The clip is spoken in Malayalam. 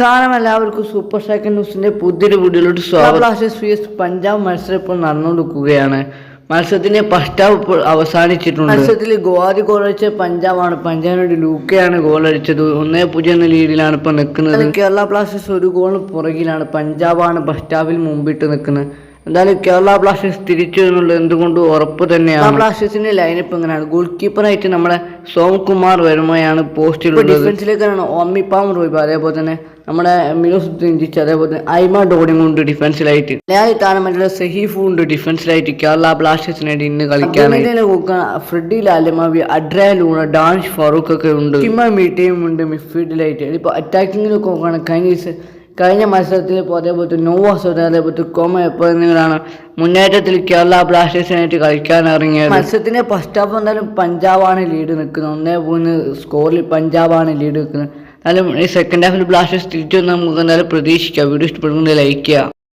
കാരണം എല്ലാവർക്കും സൂപ്പർ സെക്കൻഡ് ന്യൂസിന്റെ പുതിയൊരു വീഡിയോയിലോട്ട് സ്വാഗതം. ബ്ലാസ്റ്റേഴ്സ് vs പഞ്ചാബ് മത്സരം ഇപ്പോൾ നടന്നുകൊടുക്കുകയാണ്. മത്സരത്തിന്റെ ഫസ്റ്റ് ഹാഫ് ഇപ്പോൾ അവസാനിച്ചിട്ടുണ്ട്. മത്സരത്തിൽ ഗോവാദി ഗോൾ അടിച്ച പഞ്ചാബാണ്. പഞ്ചാബിനോട് ലൂക്കയാണ് ഗോൾ അടിച്ചത്. ഒന്നേ പൂജ്യം എന്ന ലീഡിലാണ് ഇപ്പോൾ നിൽക്കുന്നത്. കേരള ബ്ലാസ്റ്റേഴ്സ് ഒരു ഗോളിന് പുറകിലാണ്. പഞ്ചാബാണ് ഫസ്റ്റ് ഹാഫിൽ മുമ്പിട്ട് നിൽക്കുന്നത്. എന്തായാലും കേരള ബ്ലാസ്റ്റേഴ്സ് തിരിച്ചു എന്നുള്ളത് എന്തുകൊണ്ട് ഉറപ്പ് തന്നെയാണ്? ബ്ലാസ്റ്റേഴ്സിന്റെ ലൈനപ്പ് എങ്ങനെയാണ്? ഗോൾ കീപ്പറായിട്ട് നമ്മളെ സോംകുമാർ വരുമയാണ് പോസ്റ്റിൽ ഡിഫൻസിലേക്കാണ് ഒമ്മിപ്പാം റോയിപ്പ് അതേപോലെ തന്നെ നമ്മുടെ മിനോസ് ദിഞ്ചിച്ച് അതേപോലെ തന്നെ ഐമ ഡോണിങ് ഉണ്ട് ഡിഫൻസിലായിട്ട് മലയാളി താരമല്ല സഹീഫും ഉണ്ട് ഡിഫൻസിലായിട്ട് കേരള ബ്ലാസ്റ്റേഴ്സിനായിട്ട് ഇന്ന് കളിക്കാൻ Freddy Lallawmawma Adrian Luna Danish Farooq ഒക്കെ ഉണ്ട്. കിമ മീറ്റയും ഉണ്ട് മിഡ്ഫീൽഡിലായിട്ട് ഇപ്പോൾ അറ്റാക്കിങ്ങിലൊക്കെ നോക്കുകയാണ് കഴിഞ്ഞ ദിവസം കഴിഞ്ഞ മത്സരത്തിൽ ഇപ്പോൾ അതേപോലെ നോവാസ് അതേപോലെ കോമ എപ്പോൾ എന്നിവരാണ് മുന്നേറ്റത്തിൽ കേരള ബ്ലാസ്റ്റേഴ്സിനായിട്ട് കളിക്കാൻ ഇറങ്ങിയത്? മത്സരത്തിന്റെ ഫസ്റ്റ് ഹാഫ് എന്തായാലും പഞ്ചാബാണ് ലീഡ് നിൽക്കുന്നത്. ഒന്നേ മൂന്ന് സ്കോറിൽ പഞ്ചാബാണ് ലീഡ് നിൽക്കുന്നത്. എന്നാലും ഈ സെക്കൻഡ് ഹാഫിൽ ബ്ലാസ്റ്റേഴ്സ് തിരിച്ചു നമുക്ക് എന്തായാലും പ്രതീക്ഷിക്കാം. വീഡിയോ ഇഷ്ടപ്പെടുന്നത് ലൈക്ക് ചെയ്യുക.